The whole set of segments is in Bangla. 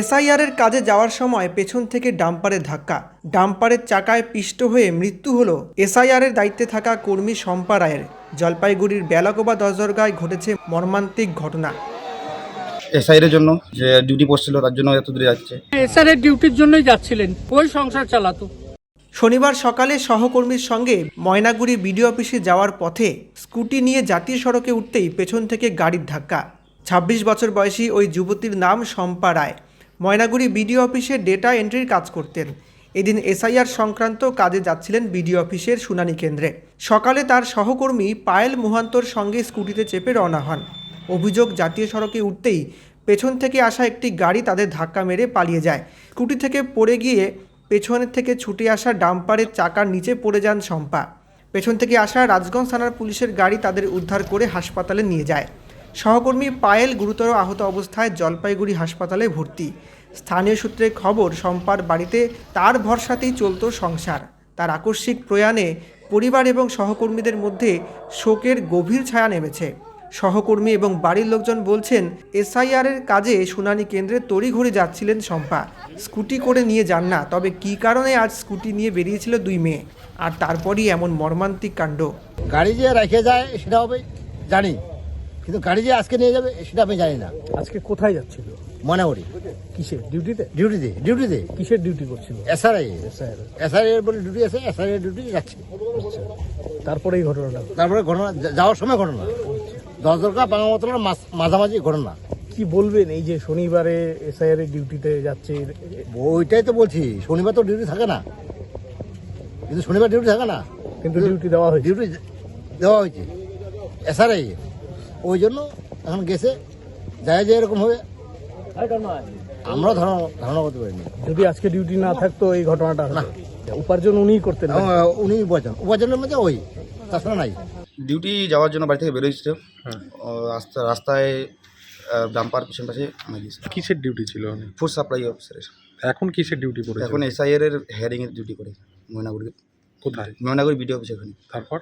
এসআইআরের কাজে যাওয়ার সময় পেছন থেকে ডাম্পারে ধাক্কা। ডাম্পারের চাকায় পিষ্ট হয়ে মৃত্যু হলো এসআইআরের দায়িত্বে থাকা কর্মী শম্পা রায়ের। জলপাইগুড়ির বেলাকোবা দশদরগায় ঘটেছে মর্মান্তিক ঘটনা। এসআইয়ের জন্য যে ডিউটি পোস্ট ছিল তার জন্য এত দূরে যাচ্ছে এসআরের ডিউটির জন্যই যাচ্ছিলেন। ওই সংসার চালাতো। শনিবার সকালে সহকর্মীর সঙ্গে ময়নাগুড়ি বিডিও অফিসে যাওয়ার পথে স্কুটি নিয়ে জাতীয় সড়কে উঠতেই পেছন থেকে গাড়ির ধাক্কা। ছাব্বিশ বছর বয়সী ওই যুবতীর নাম শম্পা রায়। ময়নাগুড়ি বিডিও অফিসে ডেটা এন্ট্রির কাজ করতেন। এদিন এসআইআর সংক্রান্ত কাজে যাচ্ছিলেন বিডিও অফিসের শুনানি কেন্দ্রে। সকালে তার সহকর্মী পায়েল মোহান্তর সঙ্গে স্কুটিতে চেপে রওনা হন। অভিযোগ, জাতীয় সড়কে উঠতেই পেছন থেকে আসা একটি গাড়ি তাদের ধাক্কা মেরে পালিয়ে যায়। স্কুটি থেকে পড়ে গিয়ে পেছনের থেকে ছুটে আসা ডাম্পারের চাকার নিচে পড়ে যান শম্পা। পেছন থেকে আসা রাজগঞ্জ থানার পুলিশের গাড়ি তাদের উদ্ধার করে হাসপাতালে নিয়ে যায়। সহকর্মী পায়েল গুরুতর আহত অবস্থায় জলপাইগুড়ি হাসপাতালে ভর্তি। স্থানীয় সূত্রে খবর, শম্পার বাড়িতে তার ভরসাতেই চলত সংসার। তার আকস্মিক প্রয়াণে পরিবার এবং সহকর্মীদের মধ্যে শোকের গভীর ছায়া নেমেছে। সহকর্মী এবং বাড়ির লোকজন বলছেন এসআইআর এর কাজে শুনানি কেন্দ্রে তড়িঘড়ি যাচ্ছিলেন শম্পা। স্কুটি করে নিয়ে যান না তবে কী কারণে আজ স্কুটি নিয়ে বেরিয়েছিল দুই মেয়ে? আর তারপরই এমন মর্মান্তিক কাণ্ড। গাড়ি যে রেখে যায় সেটা হবে জানি। কিন্তু গাড়ি যে আজকে নিয়ে যাবে সেটা আমি জানি না। আজকে কোথায় যাচ্ছিল? মনে করি কিসের? ডিউটিতে? ডিউটিতে ডিউটিতে। কিসের ডিউটি করছিল? এসআরআই এসআরআই বলে ডিউটি আছে এসআরআই ডিউটি যাচ্ছে। তারপরে এই ঘটনাটা? তারপরে ঘটনা যাওয়ার সময় ঘটনা। দশ দরকার বাংলা মতনের মাঝামাঝি ঘটনা। কি বলবেন? এই যে শনিবারে এসআইআর এর ডিউটিতে যাচ্ছে ওইটাই তো বলছি শনিবার তো ডিউটি থাকে না। কিন্তু শনিবার ডিউটি থাকে না। কিন্তু ডিউটি দেওয়া হয়েছে। ডিউটি দেওয়া হয়েছে। এসআরআই ওই জন্য এখন গেছে। যায় যে এরকম হবে। আমরা ধারণা ধারণা করতে পারিনি। যদি আজকে ডিউটি না থাকতো এই ঘটনাটা হতো। উপার্জন উনিই করতেন। না? উনি উপার্জন। উপার্জনের মধ্যে ওই তাছাড়া নাই। ডিউটি যাওয়ার জন্য বাড়ি থেকে বেরোয়েছিল ও রাস্তা রাস্তায় ডাম্পার পিছন পাশে কিসের ডিউটি ছিল? ফুড সাপ্লাই অফিসারের এখন কিসের ডিউটি করেছে এখন এসআইয়ের এর হেয়ারিং এর ডিউটি করে ময়নাগুড়ি কোথায়? ময়নাগুড়ি বিডিও অফিস ওখানে তারপর?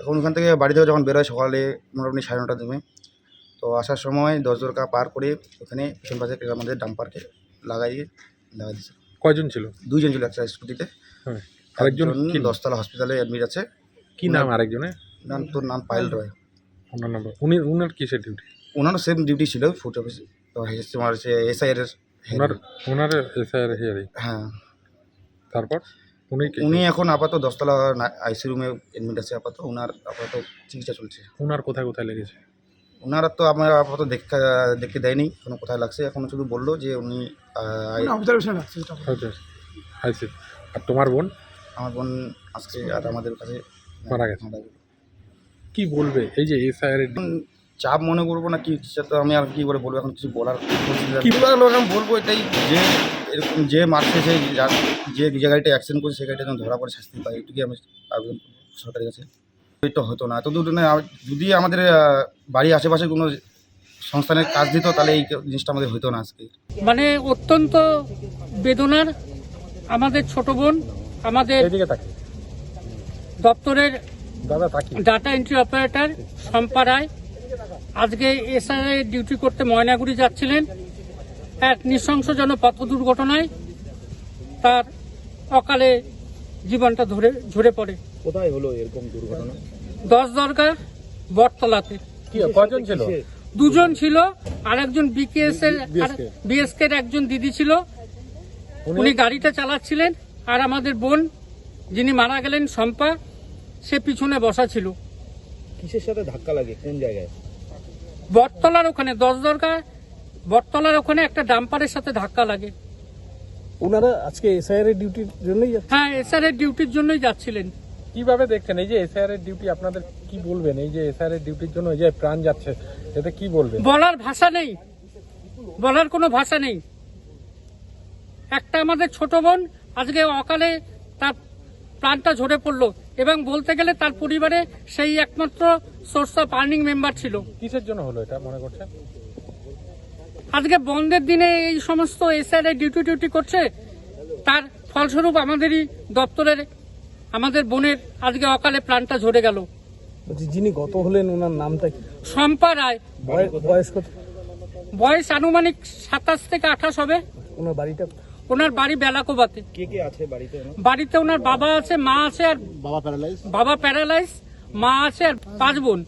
এখন ওখান থেকে বাড়ি থেকে যখন বেরোয় সকালে মোটামুটি সাড়ে নটার দিকে তো আসার সময় দশ দরকা পার করে ওখানে পিছন পাশে আমাদের ডাম্পারকে লাগাইয়ে লাগাই দিয়েছে। কয়জন ছিল? দুইজন ছিল একটা স্কুটিতে। আরেকজন দশতলা হসপিটালে অ্যাডমিট আছে। কি নাম আরেকজনের? নাম তোর নাম পায়েল রয়। ওনার নাম্বার উনি উনার কিসের ডিউটি ওনারও সেম ডিউটি ছিল ফুড অফিস তো তোমার হচ্ছে এসআইয়ের ওনার ওনার এসআইআর হিয়ারিং হ্যাঁ। তারপর? উনি উনি এখন আপাতত দশতলা আইসি রুমে এডমিট আছে আপাতত ওনার আপাতত চিকিৎসা চলছে। ওনার কোথায় কোথায় লেগেছে? ওনারা তো আমার আপাতত দেখা দেখতে দেয়নি কোনো কোথায় লাগছে এখন শুধু বলল যে উনি আহ, আচ্ছা আইসি আর তোমার বোন? আমার বোন আজকে আর আমাদের কাছে মারা গেছে। মারা গেছে। কি বলবে? এই যে এসআইআর চাপ মনে করব না কি সেটা তো আমি আর কি করে বলব? এখন কিছু বলার কি বলার এখন বলব এটাই যে এরকম যে মারছে সেই যে যে গাড়িটা অ্যাক্সিডেন্ট করছে সেই গাড়িটা যেন ধরা পড়ে শাস্তি পায় এটুকুই আমি আবেদন সরকারের কাছে। এটা হতো না। এত দূর না যদি আমাদের বাড়ির আশেপাশে কোনো সংস্থানের কাজ দিত তাহলে এই জিনিসটা আমাদের হতো না আজকে। মানে অত্যন্ত বেদনার আমাদের ছোট বোন আমাদের দপ্তরের data entry operator Shampa Roy আজকে এসআইআই ডিউটি করতে ময়নাগুড়ি যাচ্ছিলেন। এক নৃশংসজনক পথ দুর্ঘটনায় তার অকালে জীবনটা ধরে ঝরে পড়ে। কোথায় হলো এরকম দুর্ঘটনা? দশ দরকার বটতলাতে। কি কয়জন ছিল? দুজন ছিল আর একজন বিকেএস এর বিএসকে। এর একজন দিদি ছিল। উনি গাড়িটা চালাচ্ছিলেন। আর আমাদের বোন যিনি মারা গেলেন শম্পা সে পিছনে বসা ছিল। কিসের সাথে ধাক্কা লাগে? কোন জায়গায়? বটতলার ওখানে দশ দরকার বটতলার ওখানে একটা ডাম্পারের সাথে ধাক্কা লাগে। ওনারা আজকে এসআইআর এর ডিউটির জন্যই হ্যাঁ এসআর এর ডিউটির জন্যই যাচ্ছিলেন। কীভাবে দেখছেন? এই যে এসআইআর এর ডিউটি আপনাদের কি বলবেন? এই যে এসআইআর এর ডিউটির জন্য এই যে প্রাণ যাচ্ছে এতে কি বলবেন? বলার ভাষা নেই। বলার কোনো ভাষা নেই। একটা আমাদের ছোট বোন আজকে অকালে তার প্রাণটা ঝরে পড়ল। এবং বলতে গেলে তার পরিবারে সেই একমাত্র সোর্স অফ আর্নিং মেম্বার ছিল। কিসের জন্য হলো এটা মনে করছেন আজকে বন্ধের দিনে এই সমস্ত এসআর ডিউটি ডিউটি করছে তার ফলস্বরূপ আমাদেরই দপ্তরের আমাদের বোনের আজকে অকালে প্রাণটা ঝরে গেল। যিনি গত হলেন ওনার নামটা কি? শম্পা রায়। বয়- বয়স কত? বয়স আনুমানিক সাতাশ থেকে আঠাশ হবে। ওনার বাড়িটা ওনার বাড়ি বেলাকোবাতে। কে কে আছে বাড়িতে বাড়িতে ওনার বাবা আছে মা আছে আর বাবা প্যারালাইজ বাবা প্যারালাইজ মা আছে আর পাঁচ বোন।